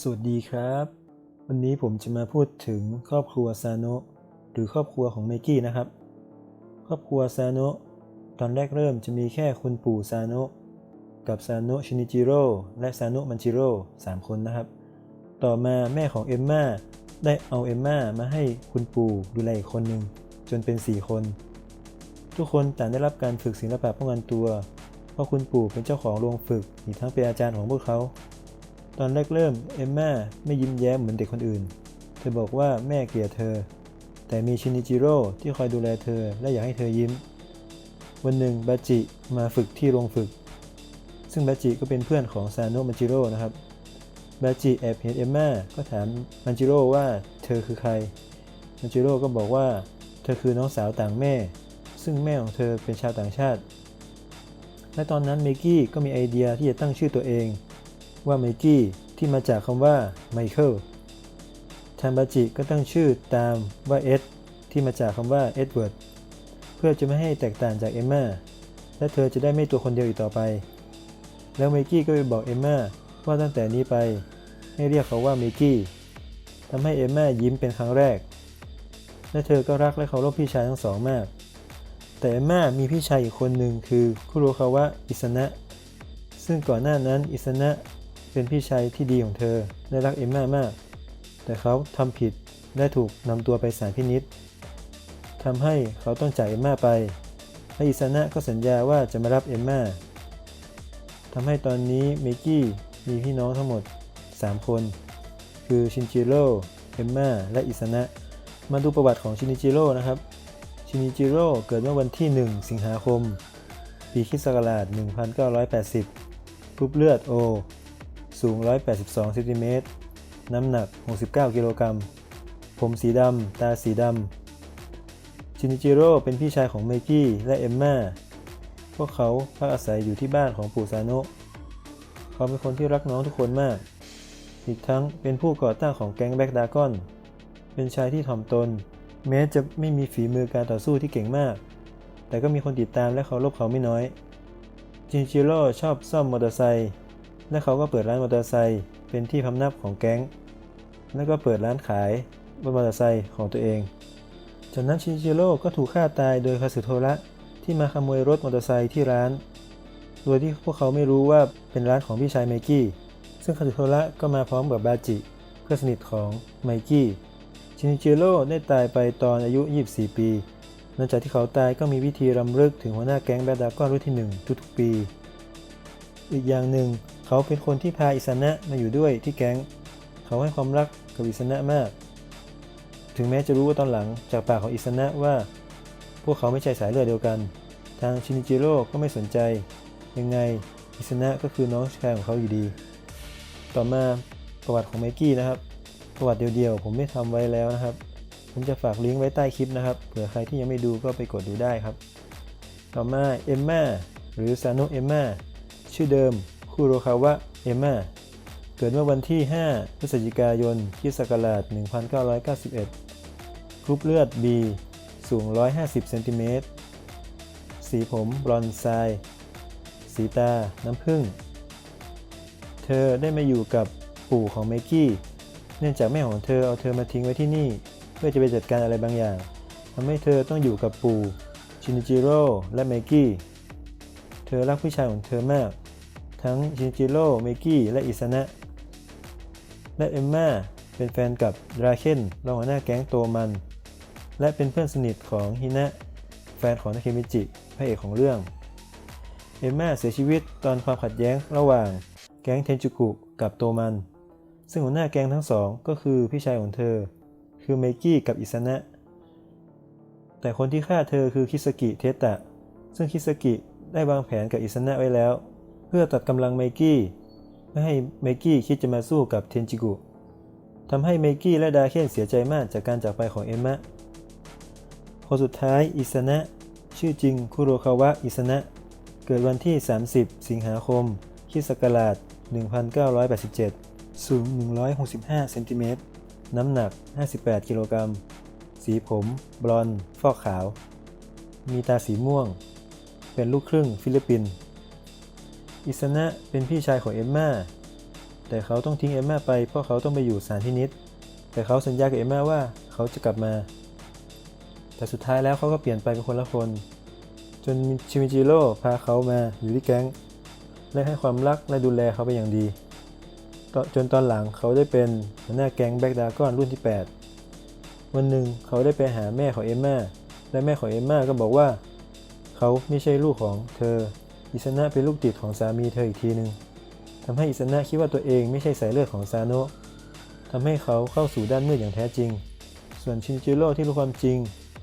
สวัสดีครับ วันนี้ผมจะมาพูดถึงครอบครัวซาโนะหรือครอบครัวของไมกี้นะครับ ครอบครัวซาโนะตอนแรกเริ่มจะมีแค่คุณปู่ซาโนะกับซาโนะชินิจิโร่และซาโนะมันจิโร่สามคนนะครับ ต่อมาแม่ของเอมม่าได้เอาเอมม่ามาให้คุณปู่ดูแลอีกคนหนึ่งจนเป็น 4 คน ทุกคนต่างได้รับการฝึกศิลปะป้องกันตัว เพราะคุณปู่เป็นเจ้าของโรงฝึกอีกทั้งเป็นอาจารย์ของพวกเขา ตอนแรกเริ่มเอมม่าไม่ยิ้มแย้มเหมือนเด็กคนอื่น เธอบอกว่าแม่เกลียดเธอ แต่มีชินิจิโร่ที่คอยดูแลเธอและอยากให้เธอยิ้ม วันหนึ่งบาจิมาฝึกที่โรงฝึก ซึ่งบาจิก็เป็นเพื่อนของซานโนะมันจิโร่นะครับ บาจิแอบเห็นเอมม่าก็ถามมันจิโร่ว่าเธอคือใคร มันจิโร่ก็บอกว่า เธอคือน้องสาวต่างแม่ ซึ่งแม่ของเธอเป็นชาวต่างชาติ และตอนนั้นเมกี้ก็มีไอเดียที่จะตั้งชื่อตัวเอง ว่าไมกี้ที่มาจากคำว่าไมเคิลทางบาจิก็ตั้งชื่อตามว่าเอ็ดที่มาจากคำว่าเอ็ดเวิร์ดเพื่อจะไม่ให้แตกต่างจากเอมมาและเธอจะได้ไม่ตัวคนเดียวอีกต่อไป แล้วไมกี้ก็ไปบอกเอมมาว่าตั้งแต่นี้ไปให้เรียกเขาว่าไมกี้ทำให้เอมมายิ้มเป็นครั้งแรก และเธอก็รักและเคารพพี่ชายทั้งสองมาก แต่เอมมามีพี่ชายอีกคนหนึ่งคือคุโรคาวะอิสนะ ซึ่งก่อนหน้านั้นอิสนะ เป็นพี่ชายที่ดีของเธอและรักเอมม่ามาก แต่เขาทำผิดและถูกนำตัวไปศาลพินิษทำให้เขาต้องจ่ากเอมม่าไปและอิสนะก็สัญญาว่าจะมารับเอมม่าทำให้ตอนนี้เมกี้มีพี่น้องทั้งหมด 3 คน คือชินจิโร่เอมม่าและอิสนะ มาดูประวัติของชินิจิโร่นะครับ ชินิจิโร่เกิดเมื่อวันที่ 1 สิงหาคม ปีคิศักราช1980รูปเลือด O สูง 182เซนติเมตร น้ำหนัก 69 กิโลกรัม ผมสีดำ ตาสีดำ ชินิจิโร่เป็นพี่ชายของเมกี้และเอมม่า พวกเขาพักอาศัยอยู่ที่บ้านของปู่ซาโนะเขาเป็นคนที่รักน้องทุกคนมาก อีกทั้งเป็นผู้ก่อตั้งของแก๊งแบ็กดากอน เป็นชายที่ถ่อมตน แม้จะไม่มีฝีมือการต่อสู้ที่เก่งมาก แต่ก็มีคนติดตามและเคารพเขาไม่น้อย จินจิโร่ชอบซ่อมมอเตอร์ไซค์ และเขาก็เปิดร้านมอเตอร์ไซค์เป็นที่พำนักของแก๊ง แล้วก็เปิดร้านขายบนมอเตอร์ไซค์ของตัวเอง จากนั้นชินจิโร่ก็ถูกฆ่าตายโดยคาสึโทระที่มาขโมยรถมอเตอร์ไซค์ที่ร้าน โดยที่พวกเขาไม่รู้ว่าเป็นร้านของพี่ชายไมกี้ ซึ่งคาสึโทระก็มาพร้อมกับบาจิ เพื่อนสนิทของไมกี้ชินจิโร่ได้ตายไปตอนอายุ 24 ปีหลังจากที่เขาตายก็มีพิธีรำลึกถึงหัวหน้าแก๊งแบดดากอนรุ่นที่ 1 ทุกๆปี อีกอย่างหนึ่ง เขาเป็นคนที่พาอิสนะมาอยู่ด้วยที่แก๊ง เขาให้ความรักกับอิสนะมาก ถึงแม้จะรู้ว่าตอนหลังจากปากของอิสนะว่า พวกเขาไม่ใช่สายเลือดเดียวกัน ทางชินิจิโร่ก็ไม่สนใจ ยังไงอิสนะก็คือน้องชายของเขาอยู่ดี ต่อมาประวัติของไมกี้นะครับ ประวัติเดียวๆ ผมไม่ทำไว้แล้วนะครับ ผมจะฝากลิงก์ไว้ใต้คลิปนะครับ เผื่อใครที่ยังไม่ดูก็ไปกดดูได้ครับ ต่อมาเอมมาหรือซานุเอมมาชื่อเดิม คุโรคาวะ เอม่า เกิดเมื่อวันที่ 5 พฤศจิกายนคริสต์ศักราช 1991 กรุ๊ปเลือด B สูง 150 เซนติเมตร สีผมบลอนด์ทราย สีตา น้ำผึ้ง เธอได้มาอยู่กับปู่ของเมกี้ เนื่องจากแม่ของเธอเอาเธอมาทิ้งไว้ที่นี่ เพื่อจะไปจัดการอะไรบางอย่างทำให้เธอต้องอยู่กับปู่ชินจิโร่และเมกี้ เธอรักพี่ชายของเธอมาก ทั้งชินจิโร่เมกี้และอิสนะ และเอมม่าเป็นแฟนกับราเคนรองหัวหน้าแก๊งโตมัน และเป็นเพื่อนสนิทของฮินะ แฟนของทาเคมิจิพระเอกของเรื่อง เอมม่าเสียชีวิตตอนความขัดแย้งระหว่างแก๊งเทนจูกุกับโตมัน ซึ่งหัวหน้าแก๊งทั้งสองก็คือพี่ชายของเธอ คือเมกี้กับอิสนะ แต่คนที่ฆ่าเธอคือคิสกิเทตะ ซึ่งคิสกิได้วางแผนกับอิสนะไว้แล้ว เพื่อตัดกำลังเมกี้ไม่ให้เมกี้คิดจะมาสู้กับเทนจิกุทำให้เมกี้และดาเคนเสียใจมากจากการจากไปของเอมมะคนสุดท้ายอิสนะชื่อจริงคุโรคาวะอิสนะเกิดวันที่ 30 สิงหาคมคิศักราช 1987 สูง 165 เซนติเมตร น้ำหนัก 58 กิโลกรัม สีผม บลอนด์ ฟอกขาว มีตาสีม่วง เป็นลูกครึ่งฟิลิปปินส์ อิสนะเป็นพี่ชายของเอมม่าแต่เขาต้องทิ้งเอมม่าไปเพราะเขาต้องไปอยู่สารพินิษแต่เขาสัญญากับเอมม่าว่าเขาจะกลับมา แต่สุดท้ายแล้วเขาก็เปลี่ยนไปเป็นคนละคน จนชิมิจิโร่พาเขามาอยู่ที่แก๊ง และให้ความรักและดูแลเขาเป็นอย่างดีจนตอนหลังเขาได้เป็นหัวหน้าแก๊งแบ็กดากอนรุ่นที่ 8 วันหนึ่งเขาได้ไปหาแม่ของเอมม่าและแม่ของเอมม่าก็บอกว่า เขาไม่ใช่ลูกของเธอ อิสนะเป็นลูกติดของสามีเธออีกทีหนึ่งทำให้อิสนะคิดว่าตัวเองไม่ใช่สายเลือดของซาโนะทำให้เขาเข้าสู่ด้านมืดอย่างแท้จริง ส่วนชินจิโร่ที่รู้ความจริง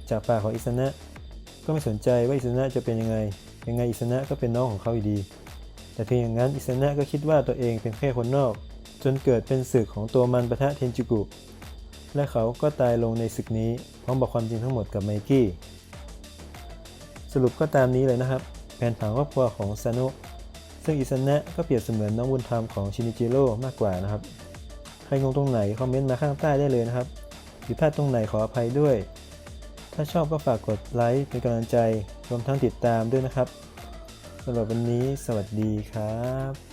จากปากของอิสนะก็ไม่สนใจว่าอิสนะจะเป็นยังไง ยังไงอิสนะก็เป็นน้องของเขาอยู่ดี แต่เพียงอย่างนั้นอิสนะก็คิดว่าตัวเองเป็นแค่คนนอก จนเกิดเป็นศึกของตัวมันปะทะเทนจิกุ และเขาก็ตายลงในศึกนี้พร้อมบอกความจริงทั้งหมดกับไมกี้ สรุปก็ตามนี้เลยนะครับ ผนผังครอบครัวของซานุ ซึ่งอิสนะก็เปรียบเสมือนน้องบุญธรรมของชินิจิโร่มากกว่านะครับ ใครงงตรงไหนคอมเมนต์มาข้างใต้ได้เลยนะครับผิดพลาดตรงไหนขออภัยด้วย ถ้าชอบก็ฝากกดไลค์เป็นกำลังใจ รวมทั้งติดตามด้วยนะครับสำหรับวันนี้สวัสดีครับ